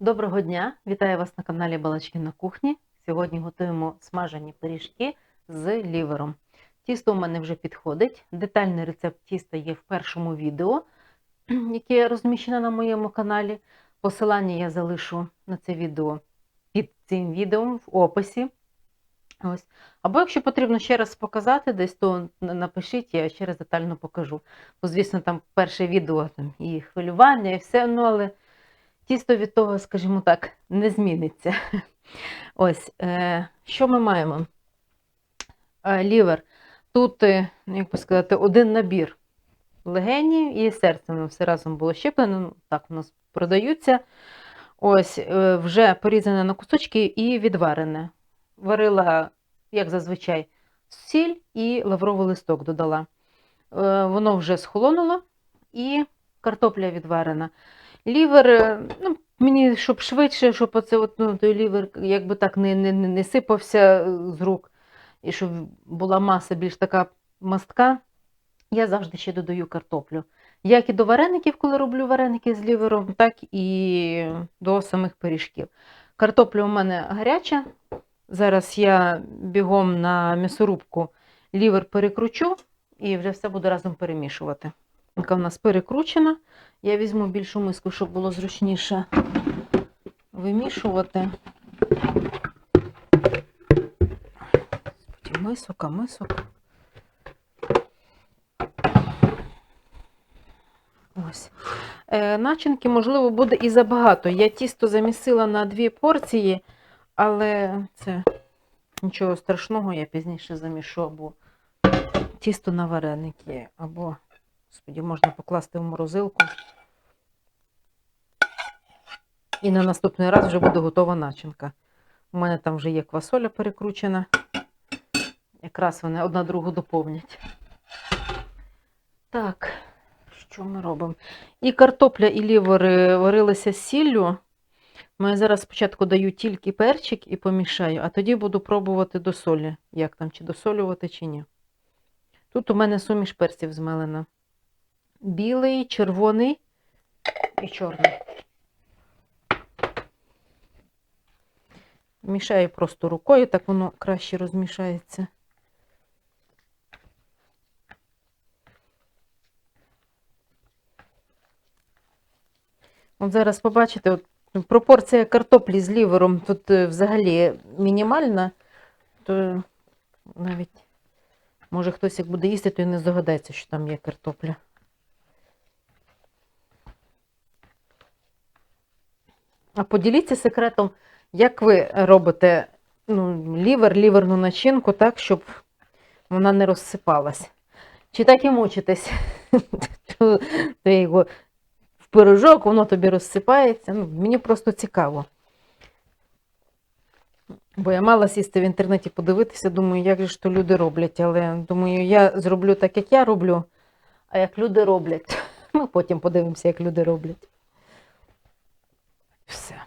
Доброго дня! Вітаю вас на каналі Балачки на кухні. Сьогодні готуємо смажені пиріжки з лівером. Тісто у мене вже підходить. Детальний рецепт тіста є в першому відео, яке розміщено на моєму каналі. Посилання я залишу на це відео під цим відео в описі. Ось. Або якщо потрібно ще раз показати десь, то напишіть, я ще раз детально покажу. Бо, звісно, там перше відео там, і хвилювання, і все, ну але тісто від того, скажімо так, не зміниться. Ось, е, що ми маємо? Е, лівер. Тут, е, як би сказати, один набір легені і серце. Воно все разом було щеплено. Ну, так у нас продаються. Ось, вже порізане на кусочки і відварене. Варила, як зазвичай, сіль і лавровий листок додала. Воно вже схолонуло і картопля відварена. Лівер, е, ну, мені щоб швидше, щоб оце от, ну, той лівер якби так не, не, не сипався е, з рук, і щоб була маса більш така мастка, я завжди ще додаю картоплю. Як і до вареників, коли роблю вареники з лівером, так і до самих пиріжків. Картопля у мене гаряча. Зараз я бігом на м'ясорубку лівер перекручу і вже все буду разом перемішувати. Яка в нас перекручена. Я візьму більшу миску, щоб було зручніше вимішувати. Господи, Мисок, а мисок. Ось. Е, начинки, можливо, буде і забагато. Я тісто замісила на дві порції, але це нічого страшного, я пізніше замішу або тісто на вареники, або, господі, можна покласти в морозилку. І на наступний раз вже буде готова начинка. У мене там вже є квасоля перекручена. Якраз вони одна другу доповнять. Так, що ми робимо? І картопля, і лівери варилися з сіллю. Я зараз спочатку даю тільки перчик і помішаю, а тоді буду пробувати до солі, як там, чи досолювати, чи ні. Тут у мене суміш перців змелена. Білий, червоний і чорний. Мішаю просто рукою, так воно краще розмішається. От зараз побачите, от пропорція картоплі з лівером тут е, взагалі мінімальна, то навіть може хтось як буде їсти, то і не здогадається, що там є картопля. Поділіться секретом, як ви робите ну, лівер, ліверну начинку так, щоб вона не розсипалась. Чи так і мучитесь? В пирожок, воно тобі розсипається. Ну, мені просто цікаво. Бо я мала сісти в інтернеті подивитися, думаю, як же ж то люди роблять. Але думаю, я зроблю так, як я роблю, а як люди роблять. Ми потім подивимося, як люди роблять. Все.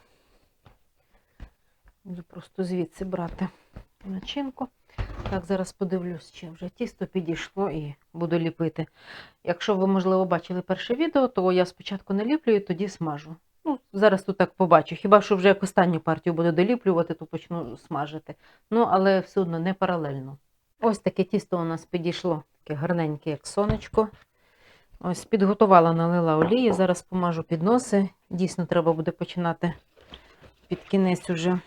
Буду просто звідси брати начинку. Так, зараз подивлюсь, чи вже тісто підійшло і буду ліпити. Якщо ви, можливо, бачили перше відео, то я спочатку наліплюю, тоді смажу. Ну, зараз тут так побачу. Хіба що вже як останню партію буду доліплювати, то почну смажити. Ну, але все одно не паралельно. Ось таке тісто у нас підійшло, таке гарненьке, як сонечко. Ось підготувала, налила олії, зараз помажу підноси. Дійсно, треба буде починати під кінець уже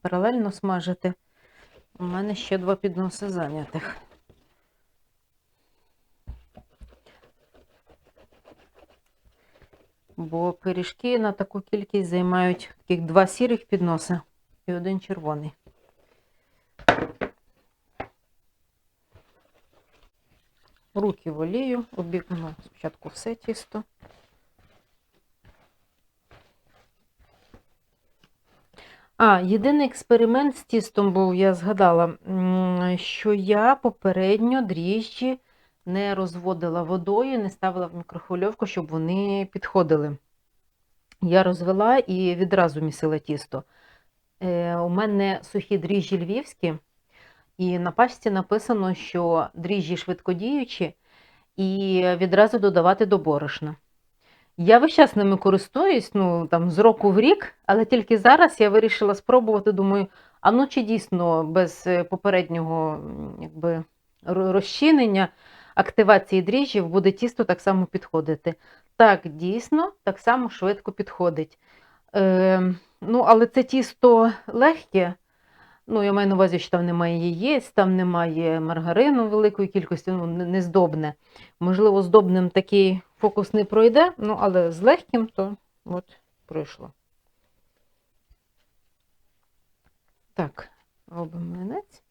паралельно смажити. У мене ще два підноси зайнятих. Бо пиріжки на таку кількість займають таких два сірих підноси і один червоний. Руки в олію, обігну спочатку все тісто. А, єдиний експеримент з тістом був, я згадала, що я попередньо дріжджі не розводила водою, не ставила в мікрохвильовку, щоб вони підходили. Я розвела і відразу місила тісто. Е, у мене сухі дріжджі львівські, і на пачці написано, що дріжджі швидкодіючі і відразу додавати до борошна. Я весь час ними користуюсь, ну там з року в рік, але тільки зараз я вирішила спробувати. Думаю, а ну чи дійсно без е, попереднього якби, розчинення, активації дріжджів буде тісто так само підходити. Так, дійсно, так само швидко підходить. Е, ну, але це тісто легке. Ну, я маю на увазі, що там немає яєць, там немає маргарину великої кількості, ну, не не здобне. Можливо, здобним такий фокус не пройде, ну, але з легким то от пройшло. Так, робимо млинець.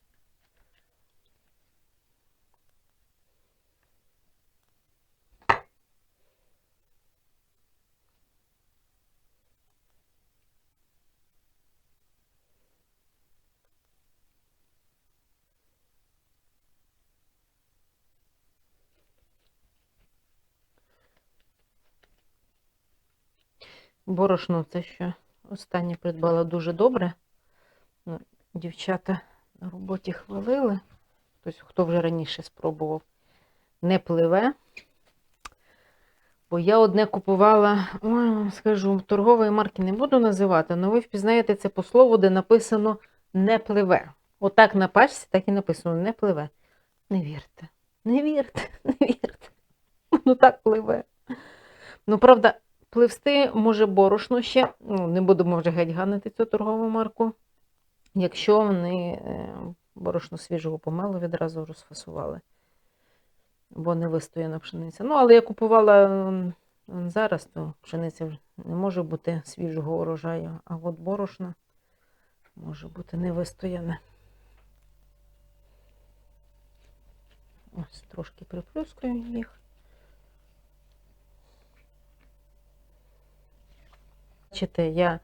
Борошно це що останнє придбала дуже добре. Ну, дівчата на роботі хвалили. Тобто, хто вже раніше спробував, не пливе. Бо я одне купувала, ой, скажу, торгової марки не буду називати, але ви впізнаєте це по слову, де написано не пливе. Отак на пачці так і написано не пливе. Не вірте, не вірте, не вірте. Ну так пливе. Ну, правда, пливсти може борошно ще. Ну, не будемо вже геть ганити цю торгову марку. Якщо вони е, борошно свіжого помелу відразу розфасували. Бо не вистояна пшениця. Ну, але я купувала зараз, то пшениця не може бути свіжого урожаю, а от борошно може бути не вистояне. Ось трошки приплюскаю їх. Бачите, я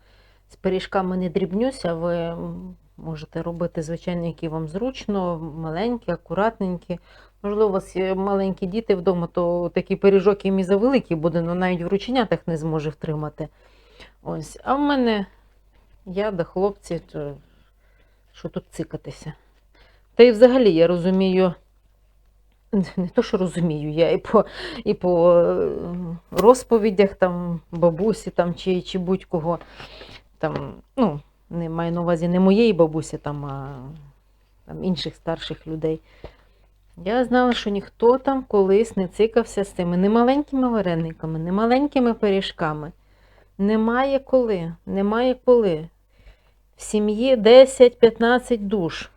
з пиріжками не дрібнюся, ви можете робити, звичайно, які вам зручно, маленькі, акуратненькі. Можливо, у вас є маленькі діти вдома, то такий пиріжок їм і завеликий буде, але навіть в рученятах не зможе втримати. Ось. А в мене я да хлопці, що тут цикатися. Та й взагалі я розумію, не то, що розумію, я і по, і по е, розповідях там бабусі там, чи, чи будь-кого. Там, ну, не маю на увазі не моєї бабусі, там, а там, інших старших людей. Я знала, що ніхто там колись не цикався з цими не маленькими варениками, не маленькими пиріжками. Немає коли, немає коли. В сім'ї 10-15 душ.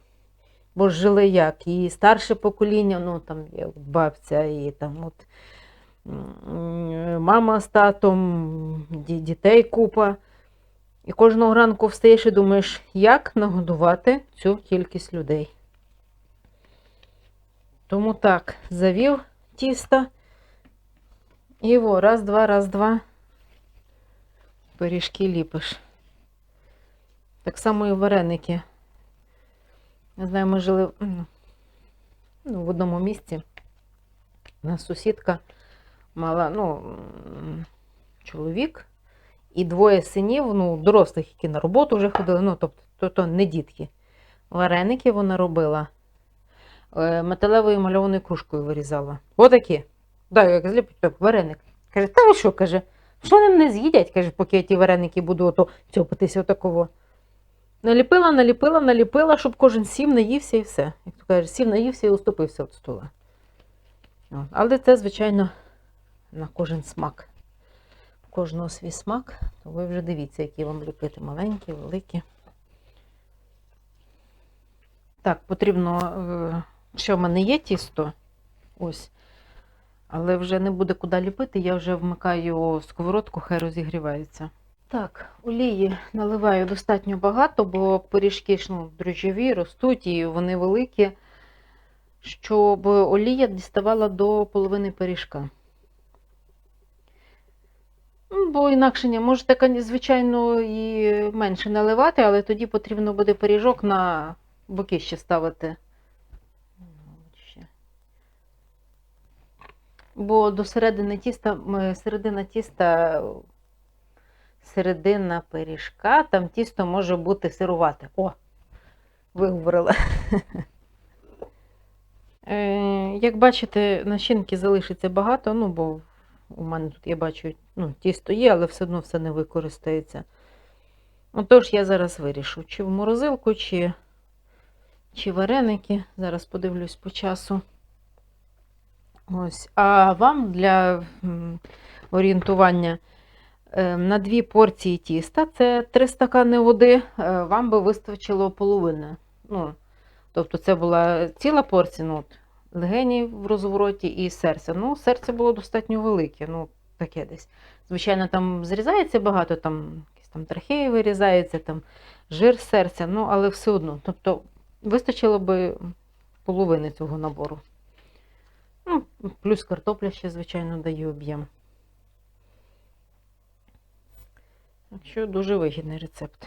Бо ж жили як? І старше покоління, ну там є бабця, і там от мама з татом, дітей купа. І кожного ранку встаєш і думаєш, як нагодувати цю кількість людей. Тому так, завів тісто. І во, раз, два, раз, два. Пиріжки ліпиш. Так само і вареники. Я знаю, ми жили ну, в одному місці. У нас сусідка мала, ну, чоловік і двоє синів, ну, дорослих, які на роботу вже ходили, ну, тобто, то, то не дітки. Вареники вона робила. е, Металевою мальованою кружкою вирізала. Отакі. Да, як зліпить вареник. Каже, та ви що, каже, що вони мене з'їдять, каже, поки я ті вареники буду ото цьопитися отакого. Наліпила, наліпила, наліпила, щоб кожен сів, наївся і все. Як то кажуть, сів, наївся і уступився від стола. От. Але це, звичайно, на кожен смак. Кожного свій смак, то ви вже дивіться, які вам ліпити маленькі, великі. Так, потрібно, е, ще в мене є тісто. Ось. Але вже не буде куди ліпити, я вже вмикаю сковородку, хай розігрівається. Так, олії наливаю достатньо багато, бо пиріжки ж ну, дрожжові ростуть і вони великі, щоб олія діставала до половини пиріжка. Ну, Бо інакше не можете, звичайно, і менше наливати, але тоді потрібно буде пиріжок на боки ще ставити. Бо до середини тіста, середина тіста, середина пиріжка, там тісто може бути сирувате. О, виговорила. Е, Як бачите, начинки залишиться багато, ну, бо у мене тут я бачу ну, тісто є, але все одно все не використається. Отож, я зараз вирішу, чи в морозилку, чи, чи вареники. Зараз подивлюсь по часу. Ось. А вам для орієнтування на дві порції тіста, це три стакани води, е, вам би вистачило половини. Ну, тобто це була ціла порція, ну, легені в розвороті і серце. Ну, серце було достатньо велике, ну, таке десь. Звичайно, там зрізається багато, там якісь там трахеї вирізається, там жир серця, ну, але все одно. Тобто вистачило би половини цього набору. Ну, плюс картопля ще, звичайно, дає об'єм. Так що дуже вигідний рецепт.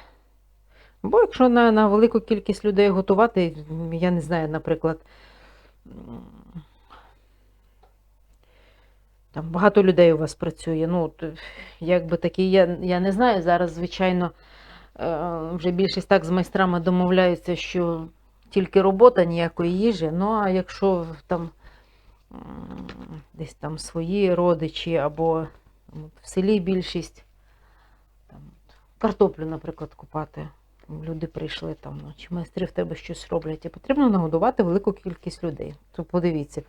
Бо якщо на, на велику кількість людей готувати, я не знаю, наприклад, там багато людей у вас працює. Ну, якби такі, я, я не знаю, зараз, звичайно, е, вже більшість так з майстрами домовляються, що тільки робота, ніякої їжі. Ну, а якщо там десь там свої родичі або в селі більшість, картоплю, наприклад, купати. Люди прийшли там, ну, чи майстри в тебе щось роблять, і потрібно нагодувати велику кількість людей. То подивіться,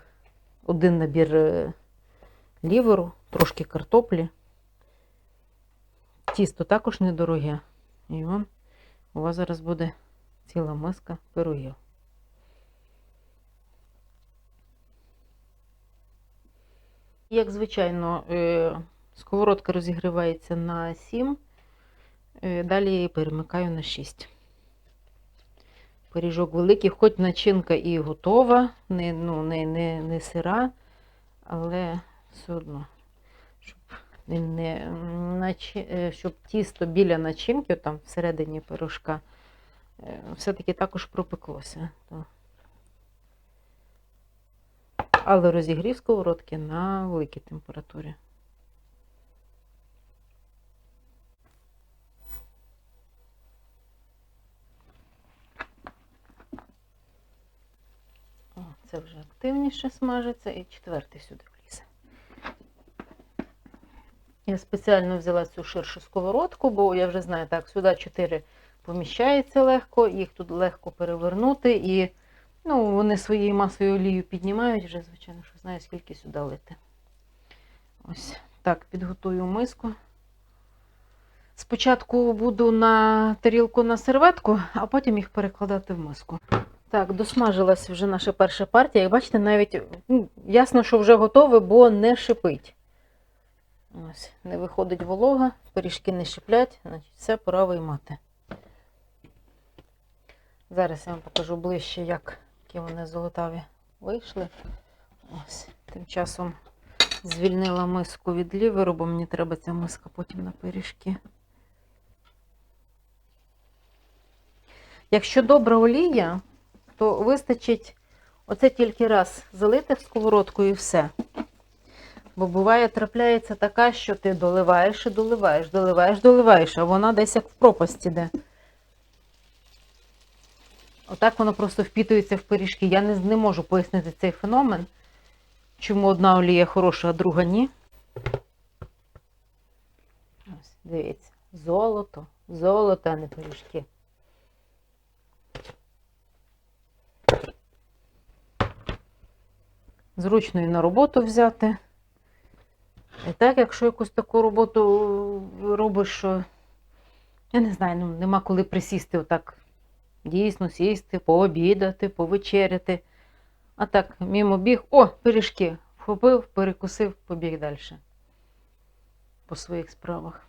один набір е, ліверу, трошки картоплі. Тісто також недороге. І он, у вас зараз буде ціла миска пирогів. Як звичайно, е, сковородка розігрівається на 7, е, далі її перемикаю на 6. Пиріжок великий, хоч начинка і готова, не, ну, не, не, не сира, але все одно, щоб, не, начи- е, щоб тісто біля начинки, там всередині пирожка, е, все-таки також пропеклося. Але розігрів сковородки на великій температурі. О, це вже активніше смажиться і четвертий сюди влізе. Я спеціально взяла цю ширшу сковородку, бо я вже знаю, так, сюди 4 поміщається легко, їх тут легко перевернути і ну, вони своєю масою олію піднімають, вже, звичайно, що знаю, скільки сюди лити. Ось так, підготую миску. Спочатку буду на тарілку на серветку, а потім їх перекладати в миску. Так, досмажилась вже наша перша партія. Як бачите, навіть ну, ясно, що вже готове, бо не шипить. Ось, не виходить волога, пиріжки не шиплять, значить все пора виймати. Зараз я вам покажу ближче, як які вони золотаві вийшли. Ось, тим часом звільнила миску від ліверу, бо мені треба ця миска потім на пиріжки. Якщо добра олія, то вистачить оце тільки раз залити в сковородку і все. Бо буває, трапляється така, що ти доливаєш і доливаєш, доливаєш, доливаєш, а вона десь як в пропасть іде. Отак воно просто впітується в пиріжки. Я не, не можу пояснити цей феномен, чому одна олія хороша, а друга ні. Ось, дивіться, золото, золото, а не пиріжки. Зручно і на роботу взяти. І так, якщо якусь таку роботу робиш, що я не знаю, ну нема коли присісти отак. Дійсно, сісти, пообідати, повечеряти. А так, мімо біг, о, пиріжки. Вхопив, перекусив, побіг далі. По своїх справах.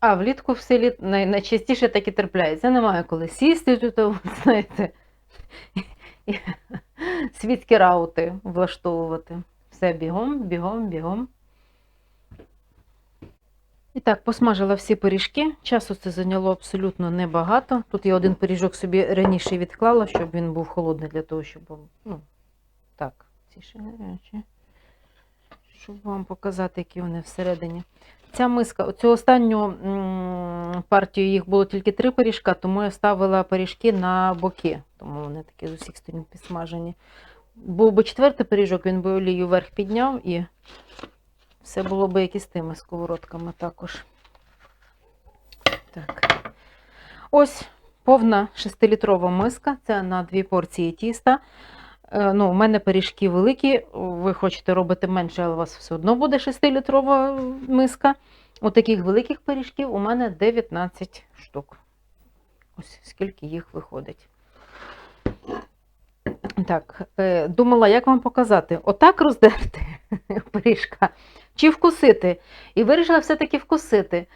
А влітку в селі най- найчастіше так і трапляється. Немає коли сісти тут, знаєте, і світські раути влаштовувати. Все бігом, бігом, бігом. І так, посмажила всі пиріжки. Часу це зайняло абсолютно небагато. Тут я один пиріжок собі раніше відклала, щоб він був холодний для того, щоб. Ну, так, ці ще гарячі. Щоб вам показати, які вони всередині. Ця миска, оцю останню партію їх було тільки три пиріжка, тому я ставила пиріжки на боки, тому вони такі з усіх сторін підсмажені. був би четвертий пиріжок, він би олію вверх підняв і все було би як з тими сковородками також. Так. Ось повна 6-літрова миска. Це на дві порції тіста. Е, Ну, у мене пиріжки великі, ви хочете робити менше, але у вас все одно буде 6-літрова миска. У таких великих пиріжків у мене 19 штук. Ось скільки їх виходить. Так, е, думала, як вам показати? Отак роздерти пиріжка чи вкусити. І вирішила все-таки вкусити.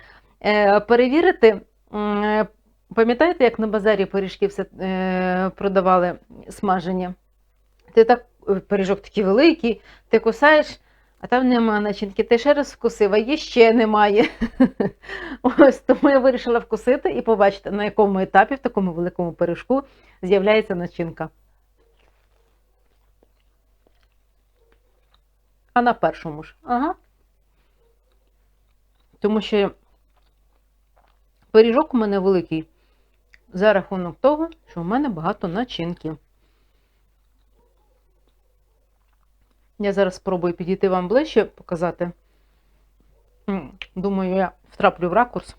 Е, перевірити, пам'ятаєте, як на базарі пиріжки все продавали смажені? Ти так, е, пиріжок такий великий, ти кусаєш, а там нема начинки. Ти ще раз вкусив, а є ще немає. Ось тому я вирішила вкусити і побачити, на якому етапі в такому великому пиріжку з'являється начинка. А на першому ж. Ага. Тому що пиріжок у мене великий за рахунок того, що в мене багато начинки. Я зараз спробую підійти вам ближче, показати. Думаю, я втраплю в ракурс.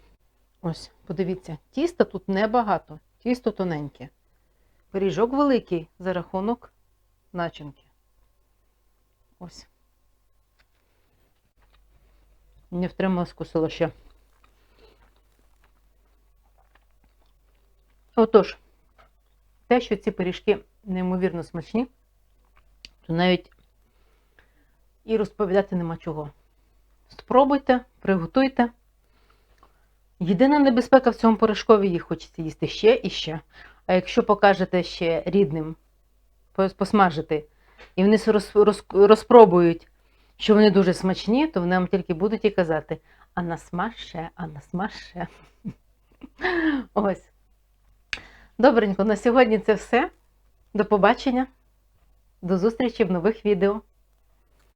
Ось, подивіться, тіста тут небагато, тісто тоненьке. Пиріжок великий за рахунок начинки. Ось. Не втримала, скусила ще. Отож, те, що ці пиріжки неймовірно смачні, то навіть і розповідати нема чого. Спробуйте, приготуйте. Єдина небезпека в цьому пиріжкові, їх хочеться їсти ще і ще. А якщо покажете ще рідним пос- посмажити, і вони роз, роз, розпробують, що вони дуже смачні, то вони вам тільки будуть і казати: а насмаж а насмаж. Ось. Добренько, на сьогодні це все. До побачення. До зустрічі в нових відео.